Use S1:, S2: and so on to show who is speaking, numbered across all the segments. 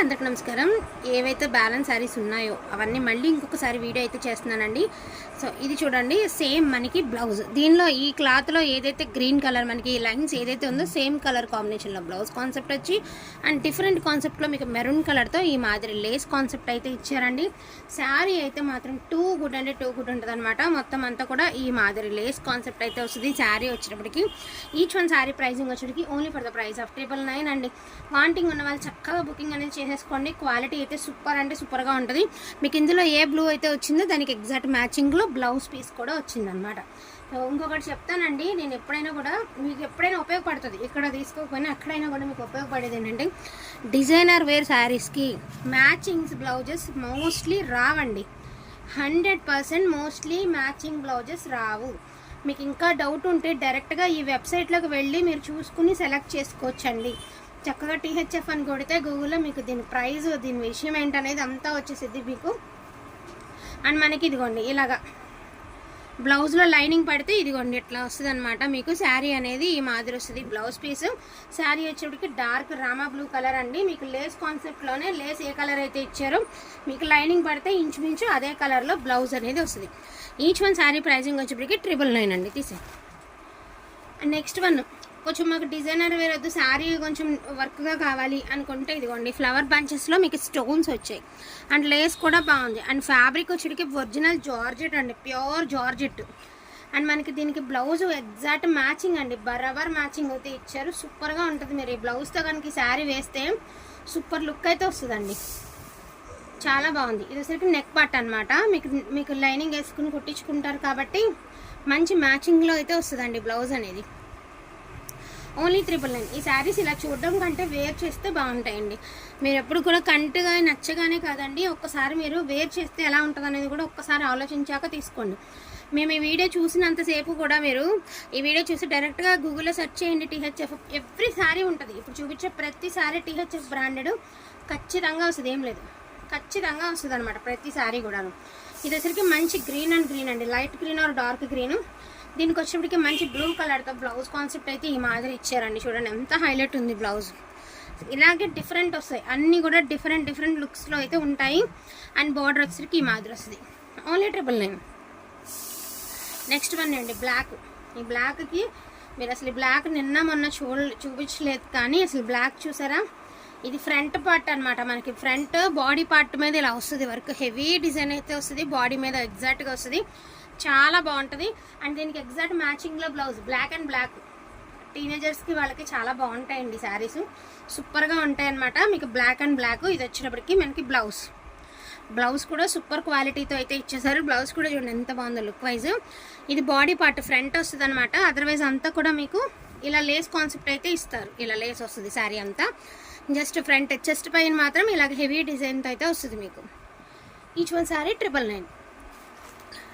S1: అందరికి నమస్కారం. ఏవైతే బ్యాలెన్స్ శారీస్ ఉన్నాయో అవన్నీ మళ్ళీ ఇంకొకసారి వీడియో అయితే చేస్తున్నానండి. సో ఇది చూడండి సేమ్ మనకి బ్లౌజ్. దీనిలో ఈ క్లాత్లో ఏదైతే గ్రీన్ కలర్ మనకి లైన్స్ ఏదైతే ఉందో సేమ్ కలర్ కాంబినేషన్లో బ్లౌజ్ కాన్సెప్ట్ వచ్చి అండ్ డిఫరెంట్ కాన్సెప్ట్లో మీకు మెరూన్ కలర్తో ఈ మాదిరి లేస్ కాన్సెప్ట్ అయితే ఇచ్చారండి. శారీ అయితే మాత్రం టూ గుడ్ అంటే టూ గుడ్ ఉంటుంది అనమాట మొత్తం అంతా కూడా ఈ మాదిరి లేస్ కాన్సెప్ట్ అయితే వస్తుంది. శారీ వచ్చేటప్పటికి each one sari pricing వచ్చేటికి only for the price of triple nine అండి. వాంటింగ్ ఉన్న వాళ్ళు చక్కగా బుకింగ్ అనేది చేసేసుకోండి. క్వాలిటీ అయితే సూపర్ అంటే సూపర్గా ఉంటుంది. మీకు ఇందులో ఏ బ్లూ అయితే వచ్చిందో దానికి ఎగ్జాక్ట్ మ్యాచింగ్లో బ్లౌజ్ పీస్ కూడా వచ్చిందనమాట ఇంకొకటి చెప్తానండి. నేను ఎప్పుడైనా కూడా మీకు ఎప్పుడైనా ఉపయోగపడుతుంది. ఇక్కడ తీసుకోకపోయినా ఎక్కడైనా కూడా మీకు ఉపయోగపడేది ఏంటంటే డిజైనర్ వేర్ శారీస్కి మ్యాచింగ్స్ బ్లౌజెస్ మోస్ట్లీ రావండి. Hundred percent mostly matching blouses రావు. మీకు ఇంకా డౌట్ ఉంటే డైరెక్ట్గా ఈ వెబ్సైట్లోకి వెళ్ళి మీరు చూసుకుని సెలెక్ట్ చేసుకోవచ్చండి. చక్కగా టీహెచ్ఎఫ్ అని కొడితే గూగుల్లో మీకు దీని ప్రైస్ దీని విషయం ఏంటనేది అంతా వచ్చేసిద్ది మీకు. అండ్ మనకి ఇదిగోండి ఇలాగా బ్లౌజ్లో లైనింగ్ పడితే ఇదిగోండి ఇట్లా వస్తుంది అనమాట మీకు శారీ అనేది ఈ మాదిరి వస్తుంది బ్లౌజ్ పీస్. శారీ వచ్చేటికి డార్క్ రామా బ్లూ కలర్ అండి. మీకు లేస్ కాన్సెప్ట్లోనే లేస్ ఏ కలర్ అయితే ఇచ్చారో మీకు లైనింగ్ పడితే ఇంచుమించు అదే కలర్లో బ్లౌజ్ అనేది వస్తుంది. ఈచ్ వన్ శారీ ప్రైజింగ్ వచ్చేప్పటికి ట్రిపుల్ నైన్ అండి తీసే నెక్స్ట్ వన్ కొంచెం మాకు డిజైనర్ వేర్ వద్దు శారీ కొంచెం వర్క్గా కావాలి అనుకుంటే ఇదిగోండి ఫ్లవర్ బంచెస్లో మీకు స్టోన్స్ వచ్చాయి. అండ్ లేస్ కూడా బాగుంది. అండ్ ఫ్యాబ్రిక్ వచ్చేటికి ఒరిజినల్ జార్జెట్ అండి ప్యూర్ జార్జెట్ అండ్ మనకి దీనికి బ్లౌజ్ ఎగ్జాక్ట్ మ్యాచింగ్ అండి బరాబర్ మ్యాచింగ్ అయితే ఇచ్చారు. సూపర్గా ఉంటుంది మీరు ఈ బ్లౌజ్తో కనుక శారీ వేస్తే సూపర్ లుక్ అయితే వస్తుందండి. చాలా బాగుంది. ఇది వచ్చరికి నెక్ పార్ట్ అనమాట మీకు మీకు లైనింగ్ వేసుకుని కుట్టించుకుంటారు కాబట్టి మంచి మ్యాచింగ్లో అయితే వస్తుందండి బ్లౌజ్ అనేది. ఓన్లీ ట్రిపుల్ నైన్ ఈ శారీస్ ఇలా చూడడం కంటే వేర్ చేస్తే బాగుంటాయండి. మీరు ఎప్పుడు కూడా కంటుగా నచ్చగానే కాదండి. ఒక్కసారి మీరు వేర్ చేస్తే ఎలా ఉంటుంది అనేది కూడా ఒక్కసారి ఆలోచించాక తీసుకోండి. మేము ఈ వీడియో చూసినంతసేపు కూడా మీరు ఈ వీడియో చూసి డైరెక్ట్గా గూగుల్లో సెర్చ్ చేయండి టీహెచ్ఎఫ్ ఎవ్రీ శారీ ఉంటుంది. ఇప్పుడు చూపించే ప్రతి శారీ టీహెచ్ఎఫ్ బ్రాండెడ్ ఖచ్చితంగా వస్తుంది. ఏం లేదు. ఖచ్చితంగా వస్తుంది అనమాట ప్రతి శారీ కూడాను. ఇది వచ్చరికి మంచి గ్రీన్ అండ్ గ్రీన్ అండి. Light green or dark green దీనికి వచ్చేప్పటికి మంచి బ్లూ కలర్తో బ్లౌజ్ కాన్సెప్ట్ అయితే ఈ మాదిరి ఇచ్చారండి. చూడండి ఎంత హైలైట్ ఉంది బ్లౌజ్. ఇలాగే డిఫరెంట్ వస్తాయి. అన్నీ కూడా డిఫరెంట్ డిఫరెంట్ లుక్స్లో అయితే ఉంటాయి. అండ్ బార్డర్ వచ్చేసరికి ఈ మాదిరి వస్తుంది. Only triple nine. Next one అండి బ్లాక్. ఈ బ్లాక్కి మీరు అసలు ఈ బ్లాక్ నిన్న మొన్న చూ చూపించలేదు కానీ అసలు బ్లాక్ చూసారా? ఇది ఫ్రంట్ పార్ట్ అనమాట మనకి. ఫ్రంట్ బాడీ పార్ట్ మీద ఇలా వస్తుంది వర్క్. హెవీ డిజైన్ అయితే వస్తుంది. బాడీ మీద ఎగ్జాక్ట్గా వస్తుంది. చాలా బాగుంటుంది. అండ్ దీనికి ఎగ్జాక్ట్ మ్యాచింగ్లో బ్లౌజ్ బ్లాక్ అండ్ బ్లాక్. టీనేజర్స్కి వాళ్ళకి చాలా బాగుంటాయండి శారీస్. సూపర్గా ఉంటాయి అనమాట మీకు బ్లాక్ అండ్ బ్లాక్ ఇది వచ్చినప్పటికి మనకి బ్లౌజ్. బ్లౌజ్ కూడా సూపర్ క్వాలిటీతో అయితే ఇచ్చేసారు బ్లౌజ్ కూడా చూడండి ఎంత బాగుందో లుక్ వైజ్. ఇది బాడీ పార్ట్ ఫ్రంట్ వస్తుంది అనమాట అదర్వైజ్ అంతా కూడా మీకు ఇలా లేస్ కాన్సెప్ట్ అయితే ఇస్తారు. ఇలా లేస్ వస్తుంది శారీ అంతా. జస్ట్ ఫ్రంట్ చెస్ట్ పైన మాత్రం ఇలాగ హెవీ డిజైన్తో అయితే వస్తుంది మీకు. Each one sari triple nine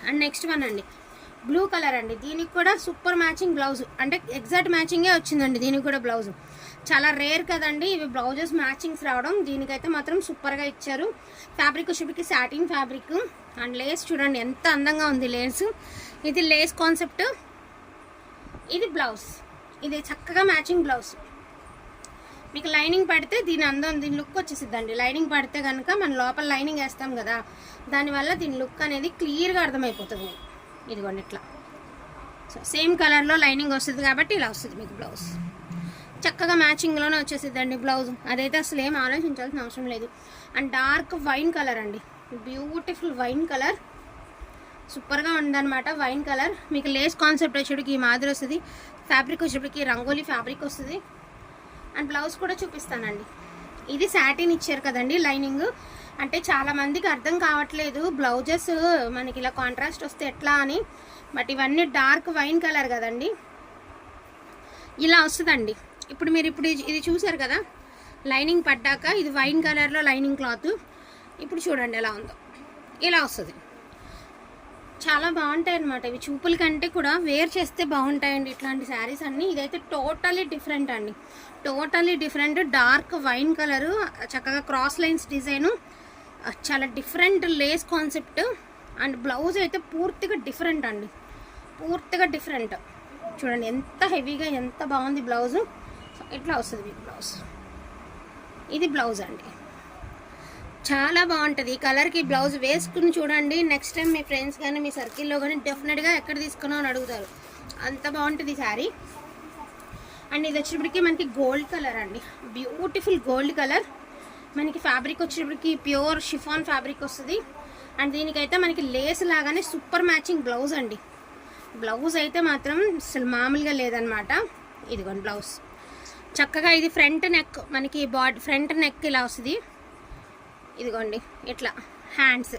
S1: and next one అండి. బ్లూ కలర్ అండి. దీనికి కూడా సూపర్ మ్యాచింగ్ బ్లౌజ్. అంటే ఎగ్జాక్ట్ మ్యాచింగే వచ్చిందండి దీనికి కూడా బ్లౌజ్. చాలా రేర్ కదండి. ఇవి బ్లౌజెస్ మ్యాచింగ్స్ రావడం. దీనికైతే మాత్రం సూపర్గా ఇచ్చారు. ఫ్యాబ్రిక్ వచ్చేటికి సాటిన్ ఫ్యాబ్రిక్. అండ్ లేస్ చూడండి ఎంత అందంగా ఉంది లేస్. ఇది లేస్ కాన్సెప్ట్. ఇది బ్లౌజ్. ఇది చక్కగా మ్యాచింగ్ బ్లౌజ్. మీకు లైనింగ్ పడితే దీని అందం దీని లుక్ వచ్చేసిద్దండి. లైనింగ్ పడితే కనుక మన లోపల లైనింగ్ వేస్తాం కదా దానివల్ల దీని లుక్ అనేది క్లియర్గా అర్థమైపోతుంది. ఇదిగోండి ఇట్లా. సో సేమ్ కలర్లో లైనింగ్ వస్తుంది కాబట్టి ఇలా వస్తుంది మీకు బ్లౌజ్. చక్కగా మ్యాచింగ్లోనే వచ్చేసిద్దండి బ్లౌజ్. అదైతే అసలు ఏం ఆలోచించాల్సిన అవసరం లేదు. అండ్ డార్క్ వైన్ కలర్ అండి. Beautiful wine colour. సూపర్గా ఉందన్నమాట వైన్ కలర్. మీకు లేస్ కాన్సెప్ట్ వచ్చేటికి ఈ మాదిరి వస్తుంది. ఫ్యాబ్రిక్ వచ్చేటికి రంగోలీ ఫ్యాబ్రిక్ వస్తుంది. అండ్ బ్లౌజ్ కూడా చూపిస్తానండి. ఇది శాటిన్ ఇచ్చారు కదండి లైనింగ్ అంటే చాలామందికి అర్థం కావట్లేదు బ్లౌజెస్ మనకి ఇలా కాంట్రాస్ట్ వస్తే ఎట్లా అని. బట్ ఇవన్నీ డార్క్ వైన్ కలర్ కదండి. ఇలా వస్తుందండి. ఇప్పుడు మీరు ఇప్పుడు ఇది చూసారు కదా లైనింగ్ పడ్డాక ఇది వైన్ కలర్లో లైనింగ్ క్లాత్ ఇప్పుడు చూడండి ఎలా ఉందో. ఇలా వస్తుంది. చాలా బాగుంటాయి అనమాట ఇవి చూపుల కంటే కూడా వేర్ చేస్తే బాగుంటాయండి ఇట్లాంటి శారీస్ అన్నీ. ఇదైతే టోటలీ డిఫరెంట్ అండి. Totally different. Dark wine colour చక్కగా క్రాస్ లైన్స్ డిజైను. చాలా different lace concept. And blouse అయితే పూర్తిగా డిఫరెంట్ అండి. పూర్తిగా డిఫరెంట్. చూడండి ఎంత హెవీగా ఎంత బాగుంది బ్లౌజు. ఇట్లా వస్తుంది మీకు బ్లౌజ్. ఇది బ్లౌజ్ అండి. చాలా బాగుంటుంది. ఈ కలర్కి బ్లౌజ్ వేసుకుని చూడండి. నెక్స్ట్ టైం మీ ఫ్రెండ్స్ కానీ మీ సర్కిల్లో కానీ డెఫినెట్గా ఎక్కడ తీసుకున్నావు అని అడుగుతారు. అంత బాగుంటుంది ఈ శారీ అండ్ ఇది వచ్చేటప్పటికి మనకి గోల్డ్ కలర్ అండి. బ్యూటిఫుల్ గోల్డ్ కలర్ మనకి ఫ్యాబ్రిక్ వచ్చేప్పటికి ప్యూర్ షిఫాన్ ఫ్యాబ్రిక్ వస్తుంది. అండ్ దీనికైతే మనకి లేస్ లాగానే సూపర్ మ్యాచింగ్ బ్లౌజ్ అండి. బ్లౌజ్ అయితే మాత్రం అసలు మామూలుగా లేదనమాట ఇదిగోండి బ్లౌజ్ చక్కగా ఇది ఫ్రంట్ నెక్ మనకి బాడీ ఫ్రంట్ నెక్ ఇలా వస్తుంది. ఇదిగోండి ఇట్లా హ్యాండ్స్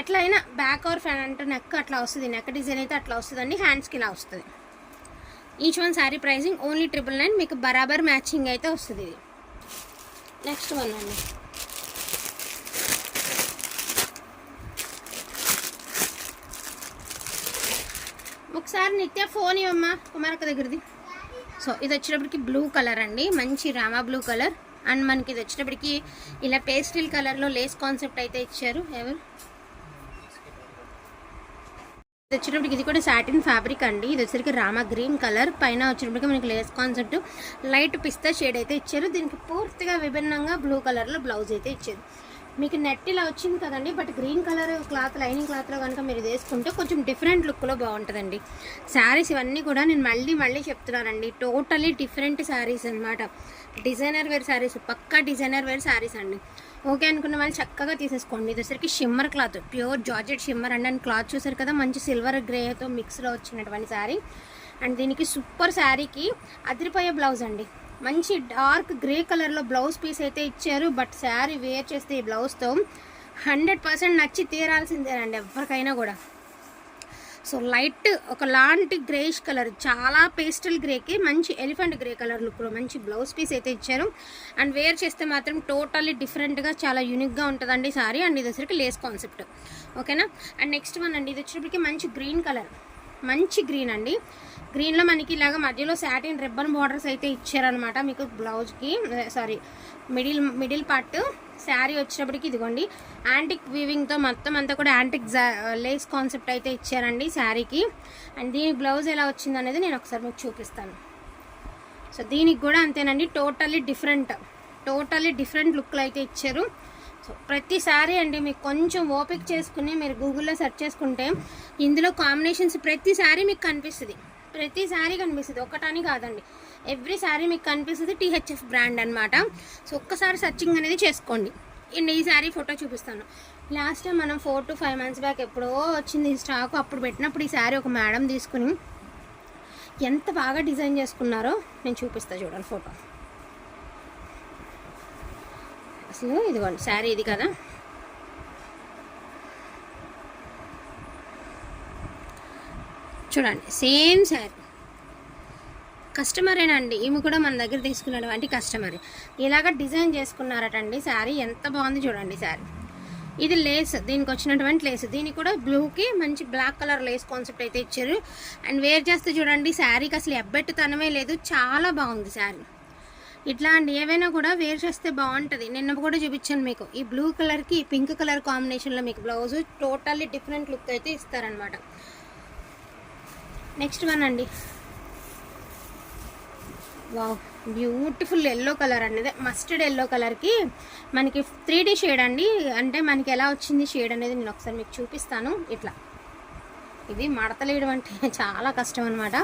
S1: ఎట్లయినా బ్యాక్ ఆర్ ఫ్రంట్ నెక్ అట్లా వస్తుంది నెక్ డిజైన్ అయితే అట్లా వస్తుందండి హ్యాండ్స్కి ఇలా వస్తుంది. Each one sari pricing only triple nine మీకు బరాబర్ మ్యాచింగ్ అయితే వస్తుంది ఇది. నెక్స్ట్ వన్ అండి. ఒకసారి నిత్య ఫోన్ ఇవ్వమ్మా కుమారక్క దగ్గరది. సో ఇది వచ్చేటప్పటికి బ్లూ కలర్ అండి మంచి రామా బ్లూ కలర్ అండ్ మనకి ఇది వచ్చేటప్పటికి ఇలా పేస్టిల్ కలర్లో లేస్ కాన్సెప్ట్ అయితే ఇచ్చారు. ఎవరు? ఇది వచ్చేటప్పటికి ఇది కూడా సాటిన్ ఫ్యాబ్రిక్ అండి. ఇది వచ్చేసరికి రామ గ్రీన్ కలర్ పైన వచ్చేటప్పటికి మనకి లేస్ కాన్సెప్ట్ లైట్ పిస్తా షేడ్ అయితే ఇచ్చారు. దీనికి పూర్తిగా విభిన్నంగా బ్లూ కలర్లో బ్లౌజ్ అయితే ఇచ్చారు. మీకు నెట్ ఇలా వచ్చింది కదండి but green colour cloth lining క్లాత్లో కనుక మీరు వేసుకుంటే కొంచెం డిఫరెంట్ లుక్లో బాగుంటుందండి. శారీస్ ఇవన్నీ కూడా నేను మళ్ళీ మళ్ళీ చెప్తున్నానండి. టోటలీ డిఫరెంట్ శారీస్ అన్నమాట. డిజైనర్ వేర్ శారీస్ పక్కా డిజైనర్ వేర్ శారీస్ అండి. ఓకే అనుకున్న వాళ్ళు చక్కగా తీసేసుకోండి. ఇది shimmer cloth pure georgette shimmer and and cloth చూసారు కదా మంచి సిల్వర్ గ్రేతో మిక్స్లో వచ్చినటువంటి శారీ అండ్ దీనికి సూపర్ శారీకి అదిరిపోయే బ్లౌజ్ అండి. మంచి డార్క్ గ్రే కలర్లో బ్లౌజ్ పీస్ అయితే ఇచ్చారు బట్ శారీ వేర్ చేస్తే ఈ బ్లౌజ్తో హండ్రెడ్ పర్సెంట్ నచ్చి తీరాల్సిందేనండి ఎవరికైనా కూడా. సో లైట్ ఒక లాంటి గ్రేష్ కలర్ చాలా పేస్టల్ గ్రేకి మంచి ఎలిఫెంట్ గ్రే కలర్ లుక్లో మంచి బ్లౌజ్ పీస్ అయితే ఇచ్చారు. అండ్ వేర్ చేస్తే మాత్రం టోటల్లీ డిఫరెంట్గా చాలా యూనిక్గా ఉంటుందండి సారీ అండ్ ఇది వచ్చరికి లేస్ కాన్సెప్ట్. ఓకేనా? అండ్ నెక్స్ట్ వన్ అండి ఇది వచ్చేటప్పటికి మంచి గ్రీన్ కలర్. మంచి గ్రీన్ అండి. గ్రీన్లో మనకి ఇలాగ మధ్యలో శాటిన్ రిబ్బన్ బార్డర్స్ అయితే ఇచ్చారనమాట మీకు బ్లౌజ్కి. Sorry middle middle part sari వచ్చేటప్పటికి ఇదిగోండి. యాంటిక్ వీవింగ్తో మొత్తం అంతా కూడా యాంటిక్ లేస్ కాన్సెప్ట్ అయితే ఇచ్చారండి శారీకి అండ్ దీని బ్లౌజ్ ఎలా వచ్చింది అనేది నేను ఒకసారి మీకు చూపిస్తాను. సో దీనికి కూడా అంతేనండి టోటల్లీ డిఫరెంట్ టోటల్లీ డిఫరెంట్ లుక్లు అయితే ఇచ్చారు. ప్రతిసారి అండి మీకు కొంచెం ఓపిక చేసుకుని మీరు గూగుల్లో సెర్చ్ చేసుకుంటే ఇందులో కాంబినేషన్స్ ప్రతిసారి మీకు కనిపిస్తుంది. ప్రతిసారి కనిపిస్తుంది. ఒకటని కాదండి. ఎవ్రీ సారీ మీకు కనిపిస్తుంది టీహెచ్ఎఫ్ బ్రాండ్ అనమాట సో ఒక్కసారి సర్చింగ్ అనేది చేసుకోండి. అండ్ ఈ శారీ ఫోటో చూపిస్తాను. లాస్ట్ టైం మనం four to five months back ఎప్పుడో వచ్చింది స్టాక్. అప్పుడు పెట్టినప్పుడు ఈ శారీ ఒక మేడం తీసుకుని ఎంత బాగా డిజైన్ చేసుకున్నారో నేను చూపిస్తాను చూడండి ఫోటో. అసలు ఇదిగోండి శారీ ఇది కదా? చూడండి సేమ్ శారీ. కస్టమరేనండి ఈమె కూడా మన దగ్గర తీసుకున్నటువంటి కస్టమరే. ఇలాగ డిజైన్ చేసుకున్నారటండి శారీ. ఎంత బాగుంది చూడండి శారీ. ఇది లేస్ దీనికి వచ్చినటువంటి లేస్. దీనికి కూడా బ్లూకి మంచి బ్లాక్ కలర్ లేస్ కాన్సెప్ట్ అయితే ఇచ్చారు. అండ్ వేర్ చేస్తే చూడండి శారీకి అసలు ఎబ్బెట్టుతనమే లేదు. చాలా బాగుంది శారీ. ఇట్లా అండి ఏవైనా కూడా వేర్ చేస్తే బాగుంటుంది. నిన్న కూడా చూపించాను మీకు. ఈ బ్లూ కలర్కి పింక్ కలర్ కాంబినేషన్లో మీకు బ్లౌజ్ టోటల్లీ డిఫరెంట్ లుక్ అయితే ఇస్తారనమాట నెక్స్ట్ వన్ అండి. వావ్ బ్యూటిఫుల్ ఎల్లో కలర్ అనేది మస్టర్డ్ ఎల్లో కలర్కి మనకి త్రీ డీ షేడ్ అండి. అంటే మనకి ఎలా వచ్చింది షేడ్ అనేది నేను ఒకసారి మీకు చూపిస్తాను. ఇట్లా. ఇది మడతలేయడం అంటే చాలా కష్టం అనమాట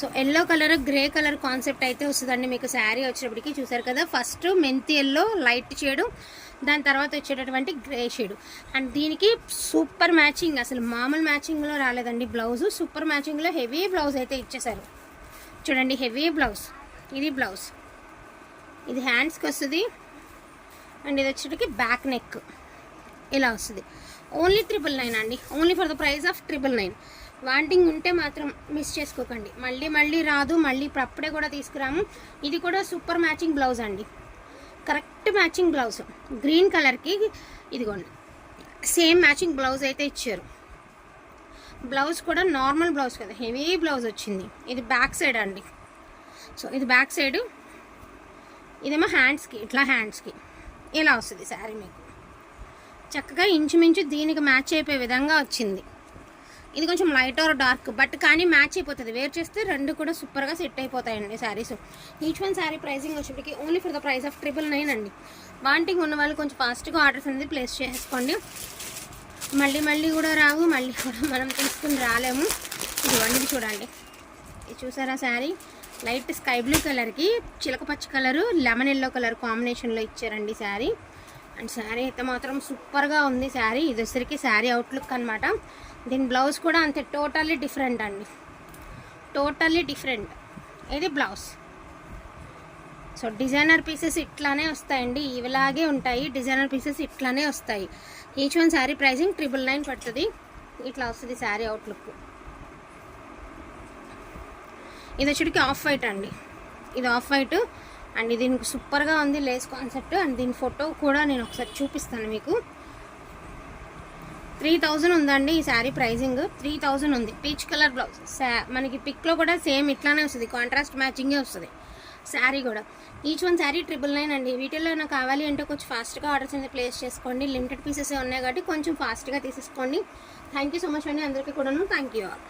S1: so yellow colour grey colour concept అయితే వస్తుందండి మీకు శారీ వచ్చేటప్పటికి. చూసారు కదా ఫస్ట్ మెంతి ఎల్లో లైట్ షేడు దాని తర్వాత వచ్చేటటువంటి గ్రే షేడ్. అండ్ దీనికి సూపర్ మ్యాచింగ్ అసలు మామూలు మ్యాచింగ్లో రాలేదండి బ్లౌజ్. సూపర్ మ్యాచింగ్లో హెవీ బ్లౌజ్ అయితే ఇచ్చేశారు. చూడండి హెవీ బ్లౌజ్. ఇది బ్లౌజ్. ఇది హ్యాండ్స్కి వస్తుంది. అండ్ ఇది వచ్చేటికి బ్యాక్ నెక్. ఇలా వస్తుంది. ఓన్లీ ట్రిపుల్ నైన్ అండి. Only for the price of triple nine wanting ఉంటే మాత్రం మిస్ చేసుకోకండి. మళ్ళీ మళ్ళీ రాదు. మళ్ళీ ఇప్పుడు అప్పుడే కూడా తీసుకురాము. ఇది కూడా సూపర్ మ్యాచింగ్ బ్లౌజ్ అండి. కరెక్ట్ మ్యాచింగ్ బ్లౌజ్ గ్రీన్ కలర్కి ఇదిగోండి. సేమ్ మ్యాచింగ్ బ్లౌజ్ అయితే ఇచ్చారు. బ్లౌజ్ కూడా నార్మల్ బ్లౌజ్ కదా. హెవీ బ్లౌజ్ వచ్చింది. ఇది బ్యాక్ సైడ్ అండి. సో ఇది బ్యాక్ సైడ్ ఇదేమో హ్యాండ్స్కి ఇట్లా హ్యాండ్స్కి ఇలా వస్తుంది శారీ మీకు? చక్కగా ఇంచుమించు దీనికి మ్యాచ్ అయిపోయే విధంగా వచ్చింది. ఇది కొంచెం లైట్ ఆర్ డార్క్ బట్ కానీ మ్యాచ్ అయిపోతుంది. వేర్ చేస్తే రెండు కూడా సూపర్గా సెట్ అయిపోతాయండి saris. Each one sari pricing వచ్చేటికి only for the price of triple nine అండి. వాంటింగ్ ఉన్న వాళ్ళు కొంచెం ఫాస్ట్గా ఆర్డర్స్ అనేది ప్లేస్ చేసుకోండి. మళ్ళీ మళ్ళీ కూడా రావు మళ్ళీ కూడా మనం తీసుకుని రాలేము. ఇది ఇది చూడండి. ఇది చూసారా శారీ? లైట్ స్కై బ్లూ కలర్కి చిలక పచ్చ కలరు లెమన్ ఎల్లో కలర్ కాంబినేషన్లో ఇచ్చారండి శారీ. అండ్ శారీ అయితే మాత్రం సూపర్గా ఉంది శారీ. ఇది వచ్చరికి శారీ అవుట్లుక్ అనమాట దీని బ్లౌజ్ కూడా అంతే టోటల్లీ డిఫరెంట్ అండి. టోటల్లీ డిఫరెంట్ ఇది బ్లౌజ్. సో డిజైనర్ పీసెస్ ఇట్లానే వస్తాయండి. ఇలాగే ఉంటాయి. డిజైనర్ పీసెస్ ఇట్లానే వస్తాయి. Each one sari pricing triple nine పడుతుంది. ఇట్లా వస్తుంది శారీ అవుట్లుక్ ఇది వచ్చేటికి ఆఫ్ వైట్ అండి. ఇది ఆఫ్ వైట్ అండ్ దీనికి సూపర్గా ఉంది లేస్ కాన్సెప్ట్ అండ్ దీని ఫోటో కూడా నేను ఒకసారి చూపిస్తాను మీకు. త్రీ థౌజండ్ ఉందండి ఈ శారీ ప్రైజింగ్ త్రీ థౌజండ్ ఉంది. Peach colour blouse. మనకి పిక్లో కూడా సేమ్ ఇట్లానే వస్తుంది. కాంట్రాస్ట్ మ్యాచింగే వస్తుంది. శారీ కూడా. Each one sari triple nine అండి. వీటిల్లో నాకు కావాలి అంటే కొంచెం ఫాస్ట్గా ఆర్డర్స్ అనేది ప్లేస్ చేసుకోండి. లిమిటెడ్ పీసెస్ ఉన్నాయి కాబట్టి కొంచెం ఫాస్ట్గా తీసేసుకోండి. థ్యాంక్ యూ సో మచ్ అండి అందరికీ కూడాను. Thank you all.